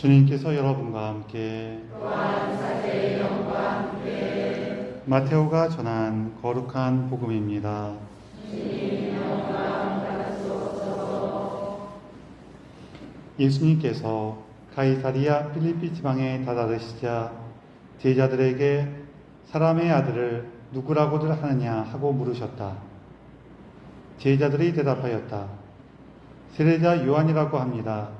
주님께서 여러분과 함께 마테오가 전한 거룩한 복음입니다. 예수님께서 가이사리아 필리피 지방에 다다르시자 제자들에게 사람의 아들을 누구라고들 하느냐 하고 물으셨다. 제자들이 대답하였다. 세례자 요한이라고 합니다.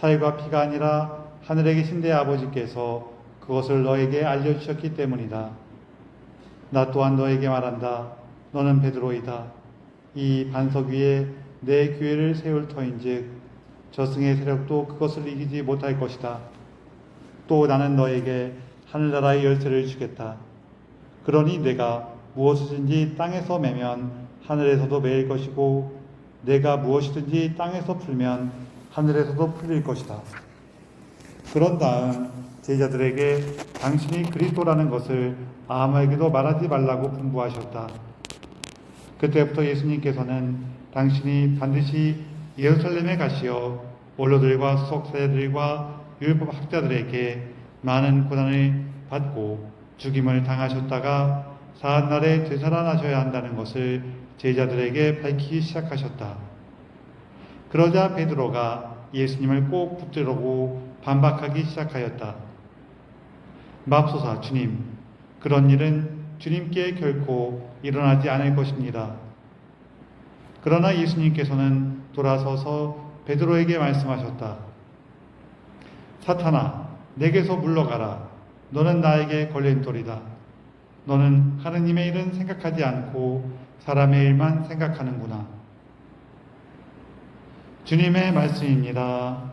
살과 피가 아니라 하늘에 계신 내 아버지께서 그것을 너에게 알려주셨기 때문이다. 나 또한 너에게 말한다. 너는 베드로이다. 이 반석 위에 내 교회를 세울 터인즉 저승의 세력도 그것을 이기지 못할 것이다. 또 나는 너에게 하늘나라의 열쇠를 주겠다. 그러니 내가 무엇이든지 땅에서 매면 하늘에서도 매일 것이고 내가 무엇이든지 땅에서 풀면 하늘에서도 풀릴 것이다. 그런 다음 제자들에게 당신이 그리스도라는 것을 아무에게도 말하지 말라고 분부하셨다. 그때부터 예수님께서는 당신이 반드시 예루살렘에 가시어 원로들과 수석세들과 율법 학자들에게 많은 고난을 받고 죽임을 당하셨다가 사한 날에 되살아나셔야 한다는 것을 제자들에게 밝히기 시작하셨다. 그러자 베드로가 예수님을 꼭 붙들고 반박하기 시작하였다. 맙소사 주님, 그런 일은 주님께 결코 일어나지 않을 것입니다. 그러나 예수님께서는 돌아서서 베드로에게 말씀하셨다. 사탄아, 내게서 물러가라. 너는 나에게 걸린 돌이다. 너는 하느님의 일은 생각하지 않고 사람의 일만 생각하는구나. 주님의 말씀입니다.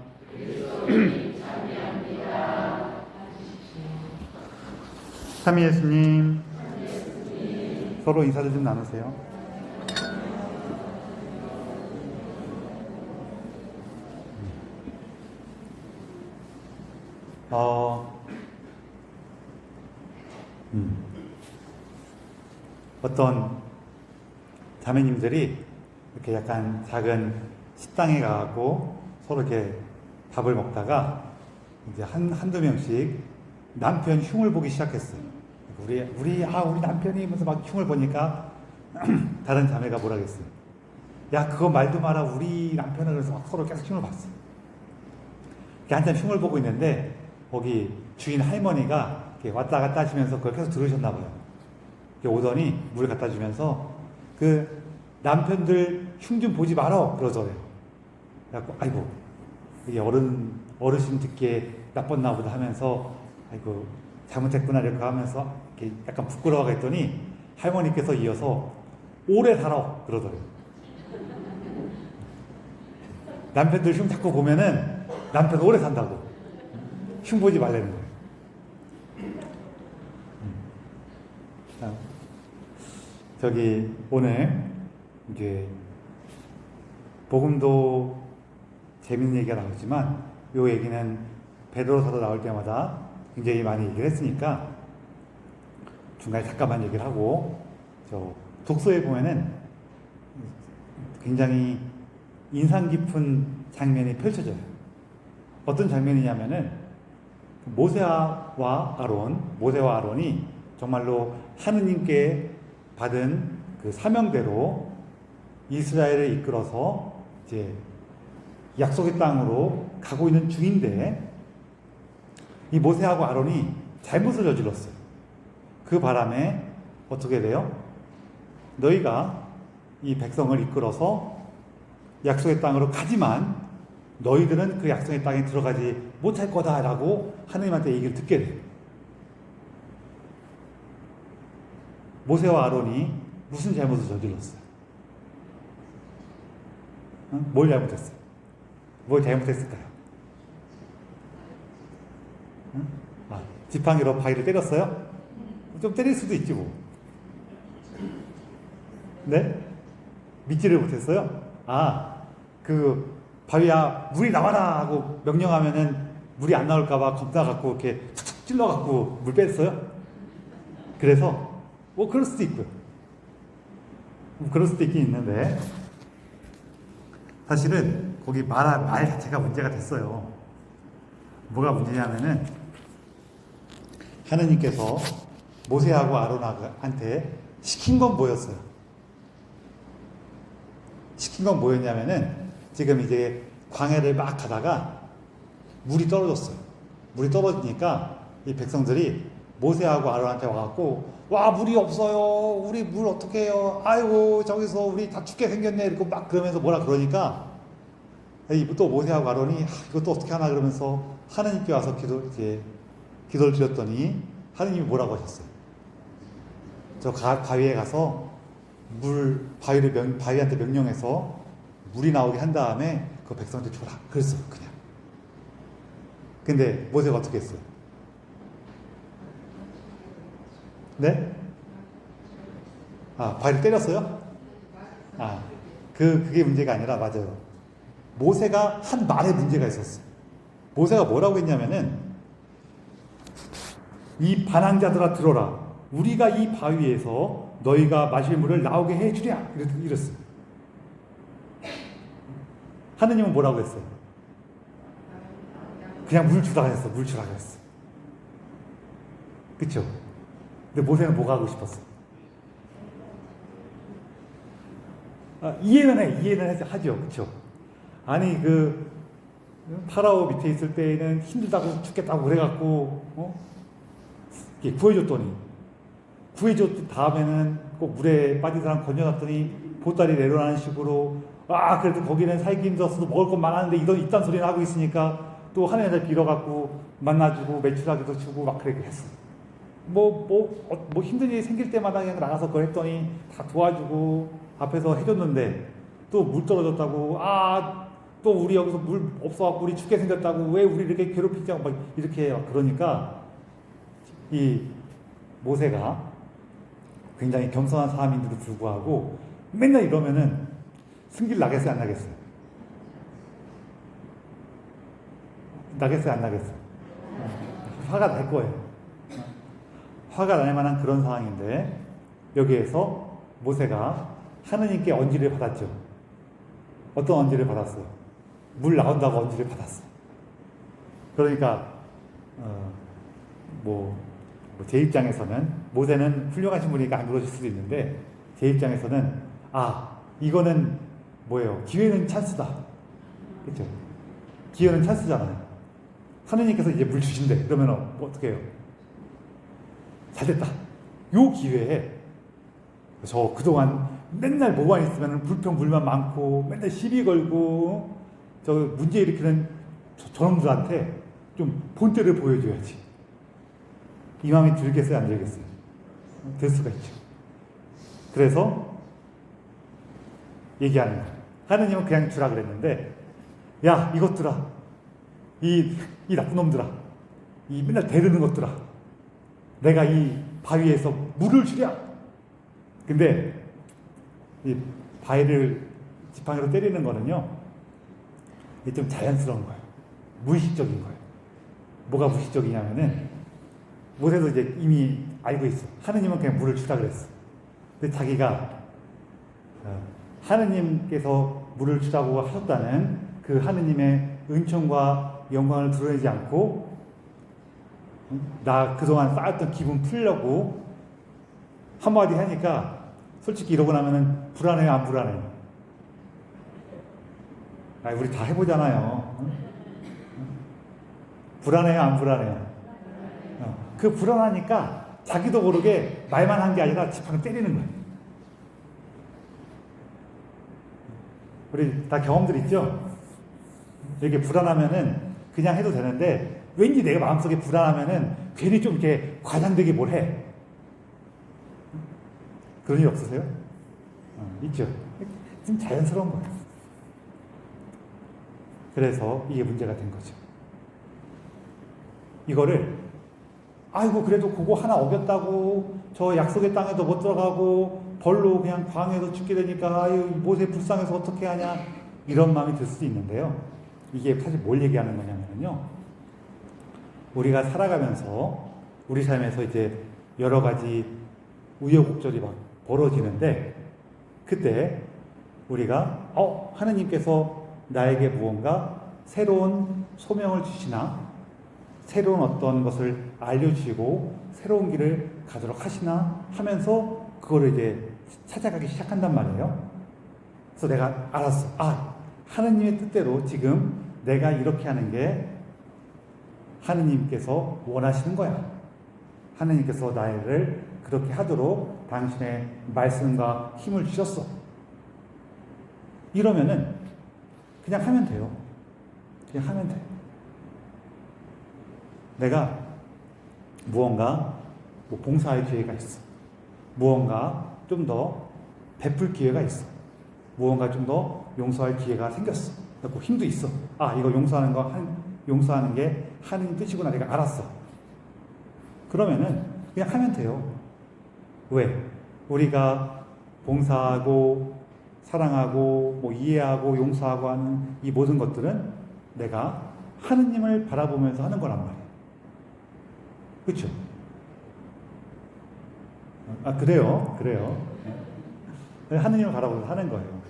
삼위 예수님, 서로 인사를 좀 나누세요. 어, 음. 어떤 자매님들이 이렇게 약간 작은 식당에 가고 서로 이렇게 밥을 먹다가 이제 한, 한두 명씩 남편 흉을 보기 시작했어요. 우리, 우리, 아, 우리 남편이 무슨 막 흉을 보니까 다른 자매가 뭐라 그랬어요. 야, 그거 말도 마라. 우리 남편은 그래서 막 서로 계속 흉을 봤어. 이렇게 한참 흉을 보고 있는데 거기 주인 할머니가 왔다 갔다 하시면서 그걸 계속 들으셨나 봐요. 오더니 물 갖다 주면서 그 남편들 흉 좀 보지 말어 그러더래요. 그래갖고 아이고 이게 어른 어르신 듣기에 나빴나 보다 하면서 아이고 잘못했구나 이렇게 하면서 이렇게 약간 부끄러워가 했더니 할머니께서 이어서 오래 살아 그러더래요. 남편들 흉 자꾸 보면은 남편 오래 산다고 흉 보지 말라는 거예요. 자, 저기 오늘 이제 복음도 재밌는 얘기가 나오지만 요 얘기는 베드로서로 나올 때마다 굉장히 많이 얘기를 했으니까 중간에 잠깐만 얘기를 하고 저 독서에 보면은 굉장히 인상 깊은 장면이 펼쳐져요. 어떤 장면이냐면은 모세와 아론, 모세와 아론이 정말로 하느님께 받은 그 사명대로 이스라엘을 이끌어서 이제 약속의 땅으로 가고 있는 중인데 이 모세하고 아론이 잘못을 저질렀어요. 그 바람에 어떻게 돼요? 너희가 이 백성을 이끌어서 약속의 땅으로 가지만 너희들은 그 약속의 땅에 들어가지 못할 거다라고 하느님한테 얘기를 듣게 돼요. 모세와 아론이 무슨 잘못을 저질렀어요? 응? 뭘 잘못했어요? 뭘 잘못했을까요? 응? 아, 지팡이로 바위를 때렸어요? 좀 때릴 수도 있지 뭐. 네? 믿지를 못했어요? 아, 그 바위야 물이 나와라 하고 명령하면은 물이 안 나올까봐 겁나 갖고 이렇게 툭툭 찔러 갖고 물 뺐어요? 그래서 뭐 그럴 수도 있고요. 뭐 그럴 수도 있긴 있는데 사실은 거기 말, 말 자체가 문제가 됐어요. 뭐가 문제냐면은 하느님께서 모세하고 아론한테 시킨 건 뭐였어요? 시킨 건 뭐였냐면은 지금 이제 광야를 막 가다가 물이 떨어졌어요. 물이 떨어지니까 이 백성들이 모세하고 아론한테 와갖고 와 물이 없어요. 우리 물 어떻게 해요? 아이고 저기서 우리 다 죽게 생겼네. 이렇게 막 그러면서 뭐라 그러니까 이 또 모세하고 아론이 아, 이것도 어떻게 하나 그러면서 하느님께 와서 기도 이제 기도를 드렸더니 하느님이 뭐라고 하셨어요? 저 가, 바위에 가서 물 바위를 명, 바위한테 명령해서 물이 나오게 한 다음에 그 백성한테 줘라. 그랬어요, 그냥. 근데 모세가 어떻게 했어요? 네? 아, 바위를 때렸어요? 아, 그, 그게 문제가 아니라 맞아요. 모세가 한 말에 문제가 있었어요. 모세가 뭐라고 했냐면은, 이 반항자들아 들어라. 우리가 이 바위에서 너희가 마실 물을 나오게 해주랴. 이랬- 이랬어요. 하느님은 뭐라고 했어요? 그냥 물 주라 했어. 물 주라 했어. 그쵸? 근데 모세는 뭐가 하고 싶었어? 아, 이해는 해. 이해는 해- 하죠. 그쵸? 아니, 그, 파라오 밑에 있을 때에는 힘들다고 죽겠다고 그래갖고, 어? 구해줬더니, 구해줬 다음에는 꼭 물에 빠진 사람 건져놨더니 보따리 내려라는 식으로, 아, 그래도 거기는 살기 힘들어서 먹을 것 많았는데 이런, 이딴 소리를 하고 있으니까 또 하나님한테 빌어갖고 만나주고 매출하기도 주고 막 그렇게 했어. 뭐, 뭐, 어, 뭐 힘든 일이 생길 때마다 그냥 나가서 그걸 했더니 다 도와주고 앞에서 해줬는데 또 물 떨어졌다고 아, 또 우리 여기서 물 없어갖고 우리 죽게 생겼다고 왜 우리 이렇게 괴롭히냐고 막 이렇게 해요. 그러니까 이 모세가 굉장히 겸손한 사람인데도 불구하고 맨날 이러면은 승질 나겠어요, 안 나겠어요? 나겠어요, 안 나겠어요? 화가 날 거예요. 화가 날 만한 그런 상황인데 여기에서 모세가 하느님께 언지를 받았죠. 어떤 언지를 받았어요? 물 나온다고 언지를 받았어. 그러니까 어, 뭐, 뭐제 입장에서는 모세는 훌륭하신 분이니까 안 그러실 수도 있는데 제 입장에서는 아 이거는 뭐예요? 기회는 찬스다. 그렇죠? 기회는 찬스잖아요. 하느님께서 이제 물 주신대. 그러면 뭐 어떻게 해요? 잘 됐다. 요 기회에 저 그동안 맨날 뭐만 있으면 불평 불만 많고 맨날 시비 걸고 저 문제 일으키는 저, 저놈들한테 좀 본때를 보여줘야지. 이 마음이 들겠어요, 안 들겠어요? 될 수가 있죠. 그래서 얘기하는 거예요. 하느님은 그냥 주라 그랬는데, 야, 이것들아. 이, 이 나쁜 놈들아. 이 맨날 대르는 것들아. 내가 이 바위에서 물을 주랴. 근데 이 바위를 지팡이로 때리는 거는요, 이게 좀 자연스러운 거예요. 무의식적인 거예요. 뭐가 무의식적이냐면은, 모세도 이제 이미 알고 있어. 하느님은 그냥 물을 주라 그랬어. 근데 자기가 어, 하느님께서 물을 주라고 하셨다는 그 하느님의 은총과 영광을 드러내지 않고 응? 나 그동안 쌓았던 기분 풀려고 한마디 하니까 솔직히 이러고 나면은 불안해요 안 불안해요? 아 우리 다 해보잖아요. 응? 응? 불안해요 안 불안해요? 어, 그 불안하니까 자기도 모르게 말만 한 게 아니라 지팡이 때리는 거예요. 우리 다 경험들 있죠? 이렇게 불안하면은 그냥 해도 되는데 왠지 내가 마음속에 불안하면은 괜히 좀 이렇게 과장되게 뭘 해. 그런 일 없으세요? 어, 있죠? 좀 자연스러운 거예요. 그래서 이게 문제가 된 거죠. 이거를 아이고 그래도 그거 하나 어겼다고 저 약속의 땅에도 못 들어가고 벌로 그냥 광에서 죽게 되니까 아유 모세 불쌍해서 어떻게 하냐 이런 마음이 들 수도 있는데요. 이게 사실 뭘 얘기하는 거냐면요. 우리가 살아가면서 우리 삶에서 이제 여러 가지 우여곡절이 막 벌어지는데 그때 우리가 어 하느님께서 나에게 무언가 새로운 소명을 주시나 새로운 어떤 것을 알려주시고 새로운 길을 가도록 하시나 하면서 그거를 이제 찾아가기 시작한단 말이에요. 그래서 내가 알았어. 아 하느님의 뜻대로 지금 내가 이렇게 하는 게 하느님께서 원하시는 거야. 하느님께서 나를 그렇게 하도록 당신의 말씀과 힘을 주셨어. 이러면은 그냥 하면 돼요. 그냥 하면 돼. 내가 무언가 뭐 봉사할 기회가 있어. 무언가 좀 더 베풀 기회가 있어. 무언가 좀 더 용서할 기회가 생겼어. 그리고 힘도 있어. 아, 이거 용서하는 거, 한, 용서하는 게 하느님 뜻이구나. 내가 알았어. 그러면은 그냥 하면 돼요. 왜? 우리가 봉사하고 사랑하고 뭐 이해하고 용서하고 하는 이 모든 것들은 내가 하느님을 바라보면서 하는 거란 말이에요. 그렇죠? 아 그래요, 그래요. 네. 하느님을 바라보면서 하는 거예요.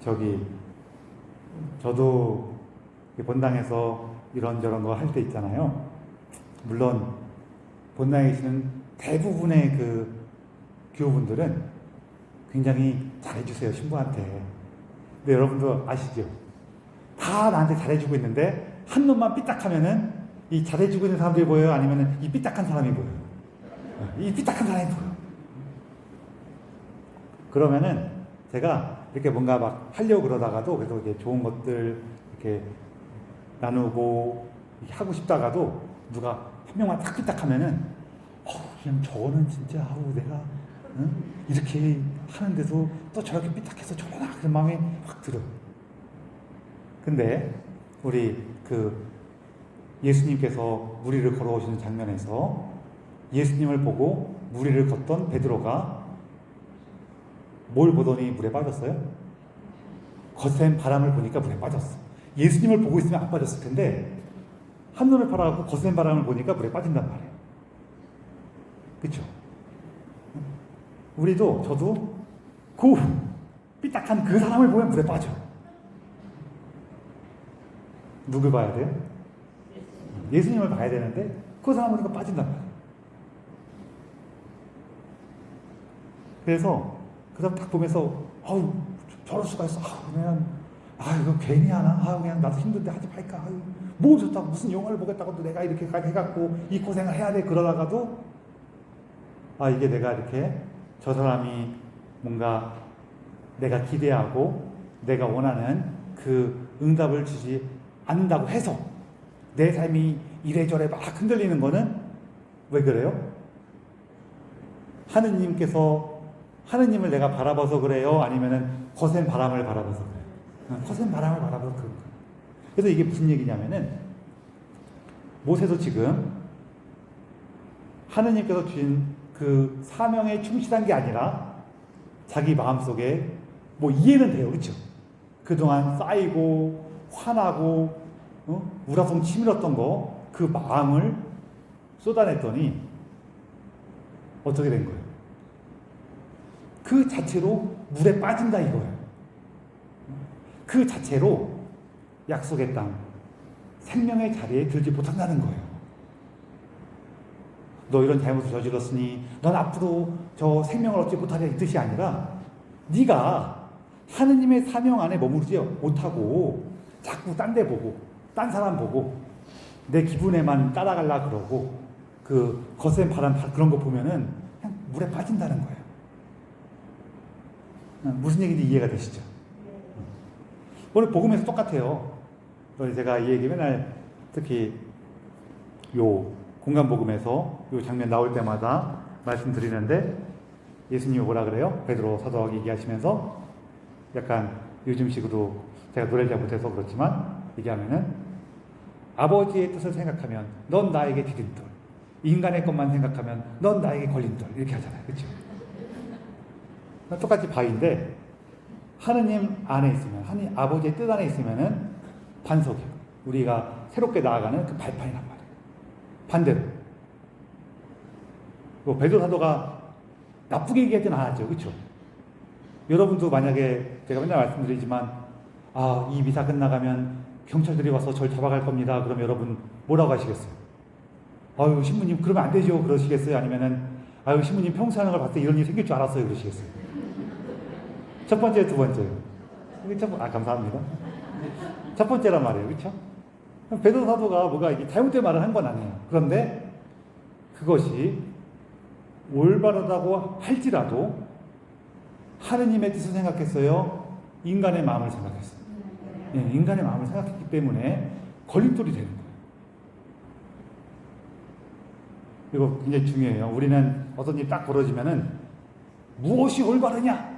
저기 저도 본당에서 이런저런 거 할 때 있잖아요. 물론 본당에 계시는 대부분의 그 교우분들은 굉장히 잘해주세요 신부한테. 근데 여러분도 아시죠? 다 나한테 잘해주고 있는데 한 놈만 삐딱하면은 이 잘해주고 있는 사람들이 보여요? 아니면은 이 삐딱한 사람이 보여요? 이 삐딱한 사람이 보여. 그러면은 제가 이렇게 뭔가 막 하려고 그러다가도 그래도 이게 좋은 것들 이렇게 나누고 이렇게 하고 싶다가도 누가 한 명만 딱 삐딱하면은 어, 그냥 저거는 진짜 아우 내가 응? 이렇게 하는데도 또 저렇게 삐딱해서 저러나 그런 마음이 확 들어요. 근데 우리 그 예수님께서 무리를 걸어오시는 장면에서 예수님을 보고 무리를 걷던 베드로가 뭘 보더니 물에 빠졌어요? 거센 바람을 보니까 물에 빠졌어. 예수님을 보고 있으면 안 빠졌을 텐데 한눈을 팔아갖고 거센 바람을 보니까 물에 빠진단 말이에요. 그렇죠? 우리도 저도 그 삐딱한 그 사람을 보면 물에 빠져. 누굴 봐야 돼요? 예수님을 봐야 되는데 그 사람을 보니까 빠진단 말이에요. 그래서 그 사람 딱 보면서 아우 저럴 수가 있어. 아 그냥 아 이거 괜히 하나. 아 그냥 나도 힘든데 하지 말까. 아유, 뭐 좋다고 무슨 영화를 보겠다고 또 내가 이렇게까지 해갖고 이 고생을 해야 돼 그러다가도 아 이게 내가 이렇게 저 사람이 뭔가 내가 기대하고 내가 원하는 그 응답을 주지 않는다고 해서 내 삶이 이래저래 막 흔들리는 거는 왜 그래요? 하느님께서 하느님을 내가 바라봐서 그래요? 아니면은 거센 바람을 바라봐서 그래요? 거센 바람을 바라봐서 그런 거예요. 그래서 이게 무슨 얘기냐면은 모세도 지금 하느님께서 주신 그 사명에 충실한 게 아니라 자기 마음속에 뭐 이해는 돼요. 그렇죠? 그동안 쌓이고 화나고 어? 우라통 치밀었던 거 그 마음을 쏟아냈더니 어떻게 된 거예요? 그 자체로 물에 빠진다 이거예요. 그 자체로 약속의 땅, 생명의 자리에 들지 못한다는 거예요. 너 이런 잘못을 저질렀으니 넌 앞으로 저 생명을 얻지 못하리라 이 뜻이 아니라 네가 하느님의 사명 안에 머무르지 못하고 자꾸 딴 데 보고 딴 사람 보고 내 기분에만 따라갈라 그러고 그 거센 바람 그런 거 보면은 그냥 물에 빠진다는 거예요. 무슨 얘기인지 이해가 되시죠? 오늘 복음에서 똑같아요. 제가 이 얘기 맨날 특히 요 공간 복음에서 요 장면 나올 때마다 말씀드리는데 예수님이 뭐라 그래요? 베드로 사도하고 얘기하시면서 약간 요즘식으로 제가 노래를 잘 못해서 그렇지만 얘기하면은 아버지의 뜻을 생각하면 넌 나에게 디딤돌. 인간의 것만 생각하면 넌 나에게 걸림돌. 이렇게 하잖아요. 그렇죠? 똑같이 바위인데 하느님 안에 있으면 하느님 아버지의 뜻 안에 있으면은 반석이에요. 우리가 새롭게 나아가는 그 발판이란. 반대로 뭐 베드로 사도가 나쁘게 얘기하진 않았죠. 그렇죠? 여러분도 만약에 제가 맨날 말씀드리지만 아, 이 미사 끝나가면 경찰들이 와서 절 잡아갈 겁니다. 그럼 여러분 뭐라고 하시겠어요? 아유, 신부님 그러면 안 되죠. 그러시겠어요? 아니면은 아유, 신부님 평소 하는 걸 봤을 때 이런 일이 생길 줄 알았어요. 그러시겠어요? 첫 번째, 두 번째요. 이게 첫 번- 아, 감사합니다. 첫 번째란 말이에요. 그렇죠? 베드로 사도가 뭐가 이게 잘못된 말을 한 건 아니에요. 그런데 그것이 올바르다고 할지라도 하느님의 뜻을 생각했어요. 인간의 마음을 생각했어요. 예, 인간의 마음을 생각했기 때문에 걸림돌이 되는 거예요. 이거 굉장히 중요해요. 우리는 어떤 일이 딱 벌어지면은 무엇이 올바르냐?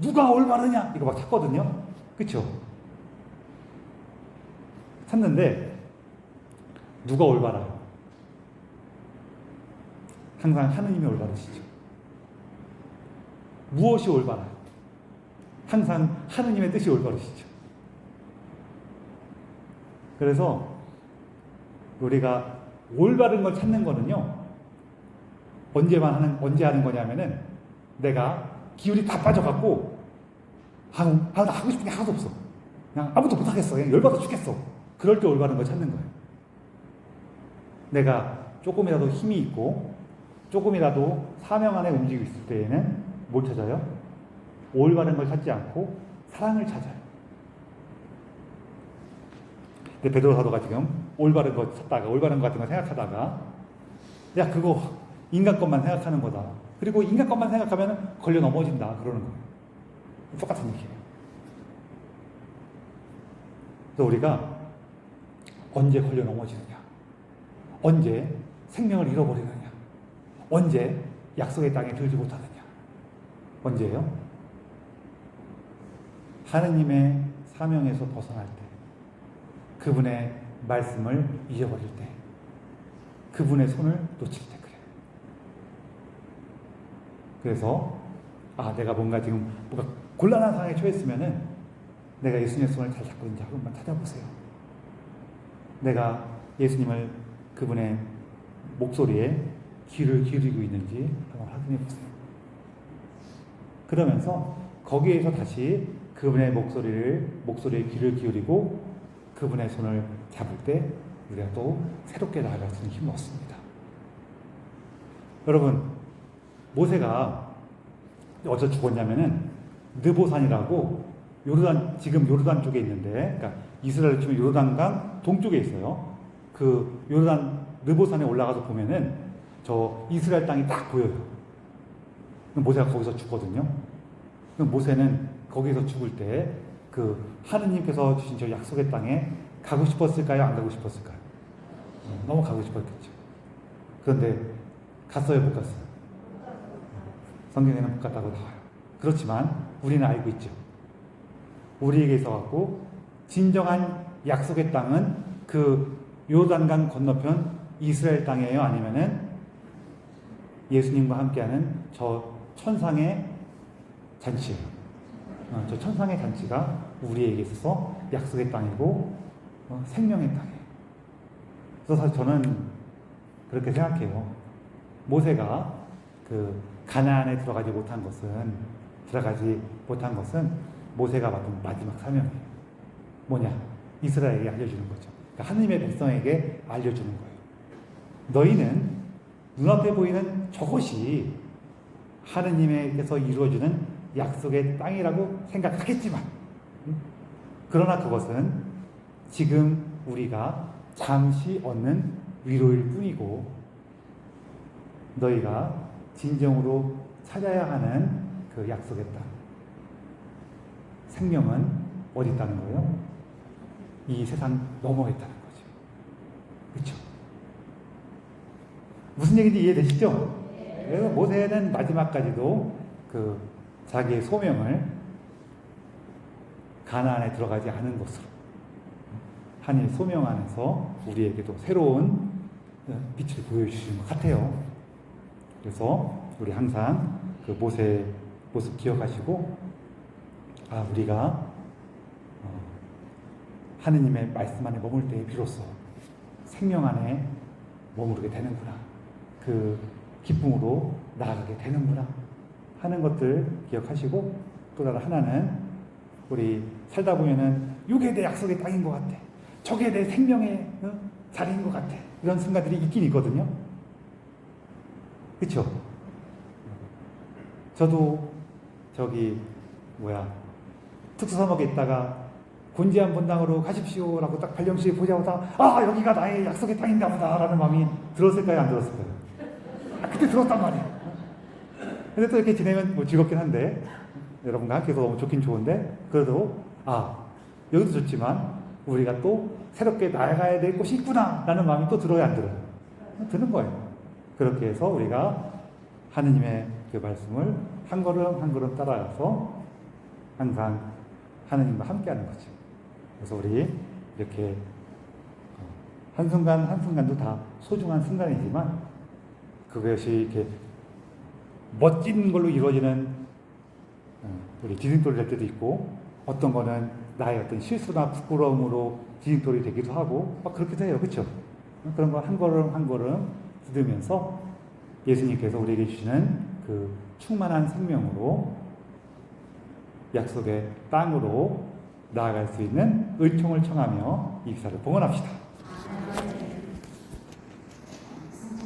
누가 올바르냐? 이거 막 찾거든요. 그쵸? 찾는데 누가 올바라요? 항상 하느님이 올바르시죠. 무엇이 올바라요? 항상 하느님의 뜻이 올바르시죠. 그래서 우리가 올바른 걸 찾는 거는요. 언제만 하는 언제 하는 거냐면은 내가 기운이 다 빠져갖고 아, 아, 나 하고 싶은 게 하나도 없어. 그냥 아무도 못 하겠어. 그냥 열받아 죽겠어. 그럴 때 올바른 걸 찾는 거예요. 내가 조금이라도 힘이 있고 조금이라도 사명 안에 움직이고 있을 때에는 뭘 찾아요? 올바른 걸 찾지 않고 사랑을 찾아요. 근데 베드로 사도가 지금 올바른 거 찾다가 올바른 거 같은 거 생각하다가 야 그거 인간 것만 생각하는 거다. 그리고 인간 것만 생각하면 걸려 넘어진다 그러는 거예요. 똑같은 얘기예요. 그래서 우리가 언제 걸려 넘어지느냐? 언제 생명을 잃어버리느냐? 언제 약속의 땅에 들지 못하느냐? 언제예요? 하느님의 사명에서 벗어날 때, 그분의 말씀을 잊어버릴 때, 그분의 손을 놓칠 때 그래요. 그래서 아 내가 뭔가 지금 뭔가 곤란한 상황에 처했으면은 내가 예수님의 손을 잘 잡고 있는지 한번 찾아보세요. 내가 예수님을 그분의 목소리에 귀를 기울이고 있는지 한번 확인해 보세요. 그러면서 거기에서 다시 그분의 목소리를 목소리에 귀를 기울이고 그분의 손을 잡을 때 우리가 또 새롭게 나아갈 수 있는 힘을 얻습니다. 여러분 모세가 어디서 죽었냐면은 느보산이라고 요르단 지금 요르단 쪽에 있는데 그러니까 이스라엘 치면 요르단강 동쪽에 있어요. 그 요르단 느보산에 올라가서 보면은 저 이스라엘 땅이 딱 보여요. 모세가 거기서 죽거든요. 모세는 거기서 죽을 때 그 하느님께서 주신 저 약속의 땅에 가고 싶었을까요? 안 가고 싶었을까요? 어, 너무 가고 싶었겠죠. 그런데 갔어요, 못 갔어요? 성경에는 못 갔다고 나와요. 그렇지만 우리는 알고 있죠. 우리에게 있어갖고 진정한 약속의 땅은 그 요단강 건너편 이스라엘 땅이에요? 아니면은 예수님과 함께하는 저 천상의 잔치예요. 어, 저 천상의 잔치가 우리에게 있어서 약속의 땅이고 어, 생명의 땅이에요. 그래서 사실 저는 그렇게 생각해요. 모세가 그 가나안에 들어가지 못한 것은 들어가지 못한 것은 모세가 받은 마지막 사명이에요. 뭐냐? 이스라엘에게 알려주는 거죠. 그러니까 하느님의 백성에게 알려주는 거예요. 너희는 눈앞에 보이는 저것이 하느님에게서 이루어지는 약속의 땅이라고 생각하겠지만, 음? 그러나 그것은 지금 우리가 잠시 얻는 위로일 뿐이고, 너희가 진정으로 찾아야 하는 그 약속의 땅. 생명은 어디 있다는 거예요? 이 세상 너머에 있다는 거죠. 그렇죠? 무슨 얘기인지 이해되시죠? 그래서 모세는 마지막까지도 그 자기의 소명을 가나안에 들어가지 않은 것으로 한일 소명 안에서 우리에게도 새로운 어, 빛을 보여주시는 것 같아요. 그래서 우리 항상 그 모세 모습 기억하시고 아 우리가 어, 하느님의 말씀 안에 머물 때에 비로소 생명 안에 머무르게 되는구나. 그 기쁨으로 나아가게 되는구나. 하는 것들 기억하시고 또 다른 하나는 우리 살다 보면은 이게 내 약속의 땅인 것 같아. 저게 내 생명의 어? 자리인 것 같아. 이런 순간들이 있긴 있거든요. 그쵸? 저도 저기 뭐야 특수사목에 있다가 곤지암 본당으로 가십시오라고 딱 발령시 보자마자 아 여기가 나의 약속의 땅인가 보다라는 마음이 들었을까요 안 들었을까요? 아, 그때 들었단 말이에요. 근데 또 이렇게 지내면 뭐 즐겁긴 한데 여러분과 함께해서 너무 좋긴 좋은데 그래도 아 여기도 좋지만 우리가 또 새롭게 나아가야 될 곳이 있구나라는 마음이 또 들어야 안 들어요? 드는 거예요. 그렇게 해서 우리가 하느님의 그 말씀을 한 걸음 한 걸음 따라가서 항상 하느님과 함께하는 거죠. 그래서 우리 이렇게 어, 한순간 한순간도 다 소중한 순간이지만 그것이 이렇게 멋진 걸로 이루어지는 어, 우리 디딤돌이 될 때도 있고 어떤 거는 나의 어떤 실수나 부끄러움으로 디딤돌이 되기도 하고 막 그렇기도 해요. 그렇죠? 그런 거한 걸음 한 걸음 들으면서 예수님께서 우리에게 주시는 그 충만한 생명으로 약속의 땅으로 나아갈 수 있는 은총을 청하며 이 기사를 봉헌합시다.